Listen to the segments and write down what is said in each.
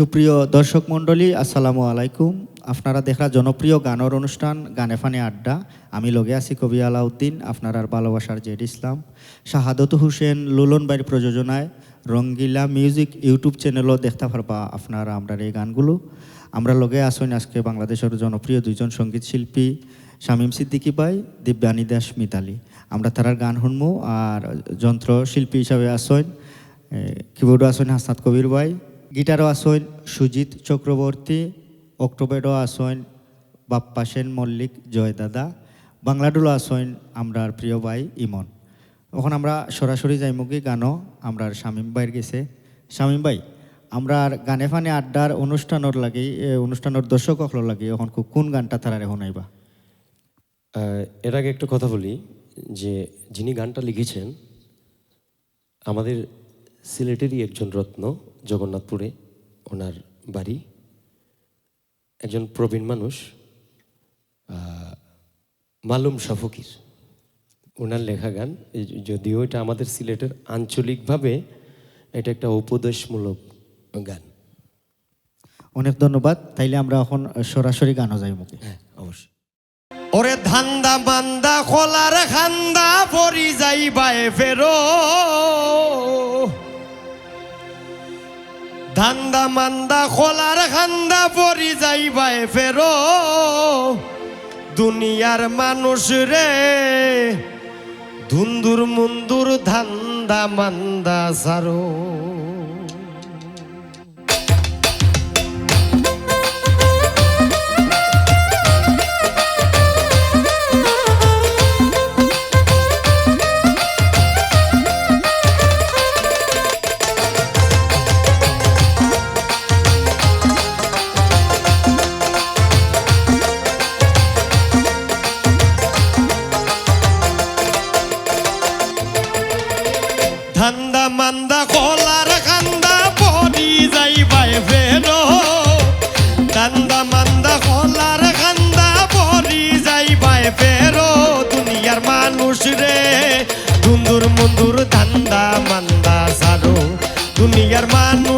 সুপ্রিয় দর্শক মণ্ডলী, আসসালামু আলাইকুম। আপনারা দেখা জনপ্রিয় গানের অনুষ্ঠান গানে ফানে আড্ডা। আমি লগে আছি কবি আলাউদ্দিন, আপনার ভালোবাসার জেড ইসলাম। শাহাদত হুসেন লুলন বাড়ির প্রযোজনায় রঙ্গিলা মিউজিক ইউটিউব চ্যানেলও দেখতে পারবা আপনারা, আমরা এই গানগুলো। আমরা লগে আসেন আজকে বাংলাদেশের জনপ্রিয় দুইজন সংগীত শিল্পী শামীম সিদ্দিকী ভাই, দিব্যানী দাস মিতালি। আমরা তারার গান শুনব আর যন্ত্র শিল্পী হিসাবে আসেন কিবোর্ডও আসেন হাসনাত কবির ভাই। গিটারও আসেন সুজিত চক্রবর্তী অক্টোবেরও আসেন বাপ্পা সেন, মল্লিক, জয় দাদা বাংলাডুলো আসেন আমরার প্রিয় ভাই ইমন। এখন আমরা সরাসরি যাইমুখী গানও আমরার শামীম ভাইয়ের গেছে। শামীম ভাই, আমরা গানে ফানে আড্ডার অনুষ্ঠানের লাগি অনুষ্ঠানের দর্শক হল লাগি, এখন কোন গানটা তারা এখন আইবা? এর আগে একটা কথা বলি, যে যিনি গানটা লিখেছেন, আমাদের সিলেটেরই একজন রত্ন জগন্নাথপুরে ওনার বাড়ি। একজন প্রবীণ মানুষ মালুম শাফকির। ওনার লেখা গান যদিও এটা আমাদের সিলেটের আঞ্চলিকভাবে এটা একটা উপদেশমূলক গান। অনেক ধন্যবাদ। তাইলে আমরা এখন সরাসরি গানও যাইমুখী হ্যাঁ অবশ্যই। ওরে ধান্দা মান্দা খোলার খান্দা পরি যাইবাই ফেরো। ধান্দা মান্দা খোলার খান্দা পরি যাইবাই ফেরো। দুনিয়ার মানুষ রে, ধুন্দুর মুন্দুর ধান্দা মান্দা সারো।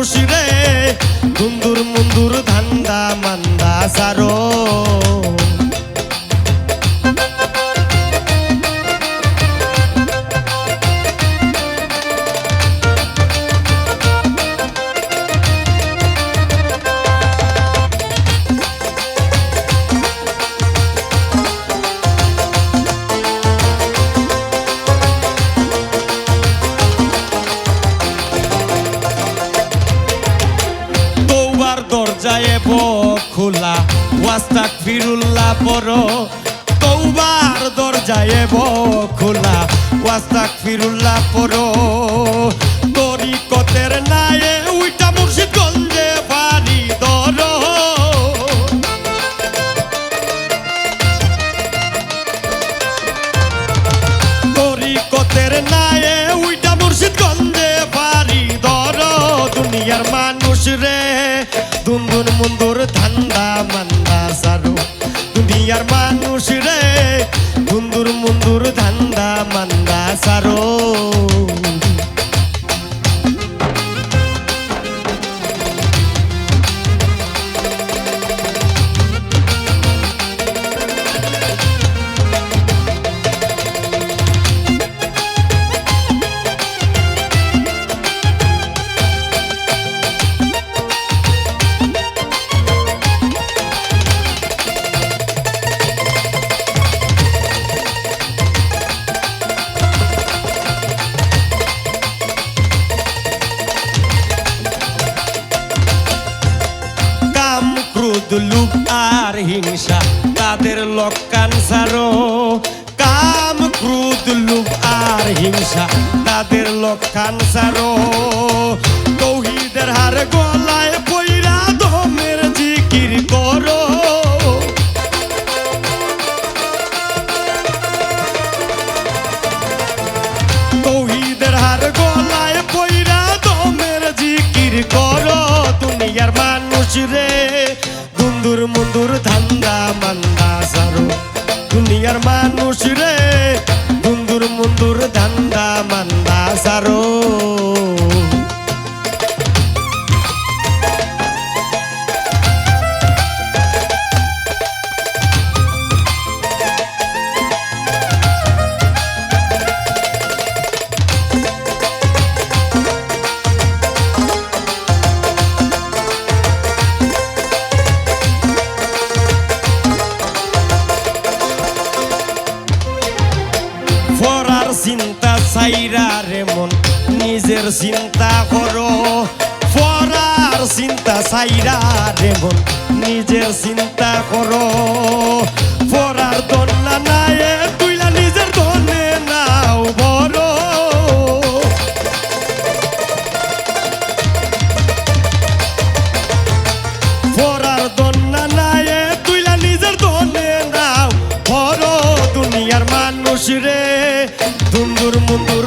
মানুষ রে দুন্দুর মুন্দুর ধান্দা মান্দা সারো। দরজায় খোলা ওয়াস্তাক ফিরুল্লাহ পড়ো তৌবার দরজায় খোলা ওয়াস্তাক ফিরুল্লাহ পড়ো oh. লুপ আর হিংসা, তাদের লক্কান সারো কাম ক্রুদ লুপ আর হিংসা, তাদের লক্কান সারো তৌহিদের হার গলায় চিন্তা করো পরার চিন্তা সাইরা রে মন। নিজের চিন্তা করো পরার দন্না নাই তুইলা নিজের ধনে নাও বড় পরার দন্না নাই তুইলা নিজের ধনে নাও বড় দুনিয়ার মানুষ রে দুন্দুর মুন্দুর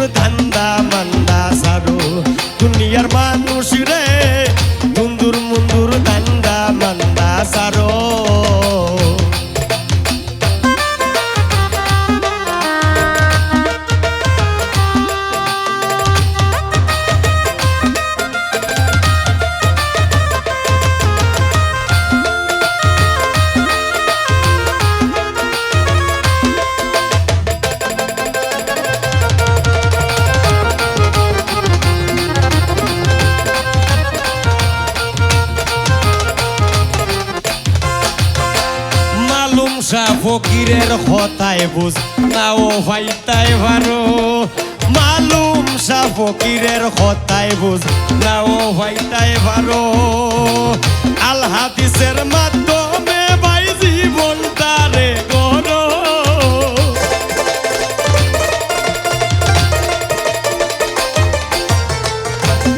শাহ ফকিরের হতায় বুঝ, নাও ভাইতাই ভারো। মালুম শাহ ফকিরের হতায় বুঝ, নাও ভাইতাই ভারো। আল হাদিসের মাধ্যমে ভাই জীবন তারে গরো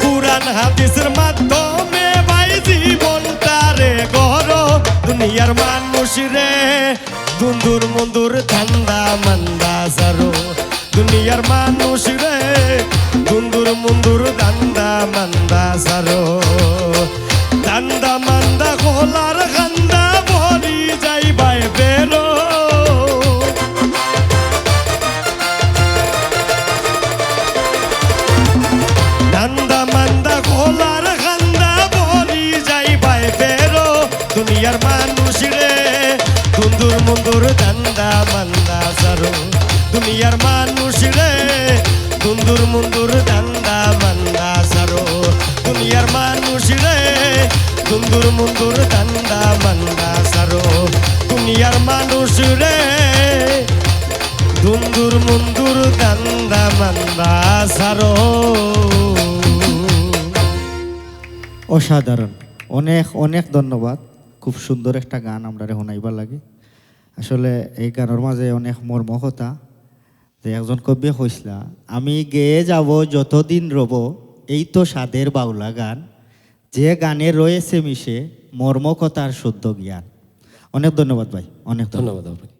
পুরান হাদিসের মাধ্যমে ভাই জীবন তারে গর দুনিয়ার মানুষ রে। দুন্দুর মুন্দুর ধান্দা মান্দা সারো দুনিয়ার মানুষ রে। দুন্দুর মুন্দুর ধান্দা মান্দা সারো দুন্দুর মুন্দুর দান্দা মান্দা সারো। দুনিয়ার মানুষ রে, দুন্দুর মুন্দুর দান্দা মান্দা সারো। দুনিয়ার মানুষ রে, দুন্দুর মুন্দুর দান্দা মান্দা সারো। দুনিয়ার মানুষ রে, দুন্দুর মুন্দুর দান্দা মান্দা সারো। অসাধারণ। অনেক অনেক ধন্যবাদ। খুব সুন্দর একটা গান আমরা শোনাইবার লাগে। আসলে এই গানের মাঝে অনেক মর্মকতা যে একজন কবি হইসলা আমি গেয়ে যাব, যতদিন রব, এই তো স্বাদের বাউলা গান। যে গানে রয়েছে মিশে মর্মকতার শুদ্ধ জ্ঞান। অনেক ধন্যবাদ ভাই, অনেক ধন্যবাদ আপনাকে।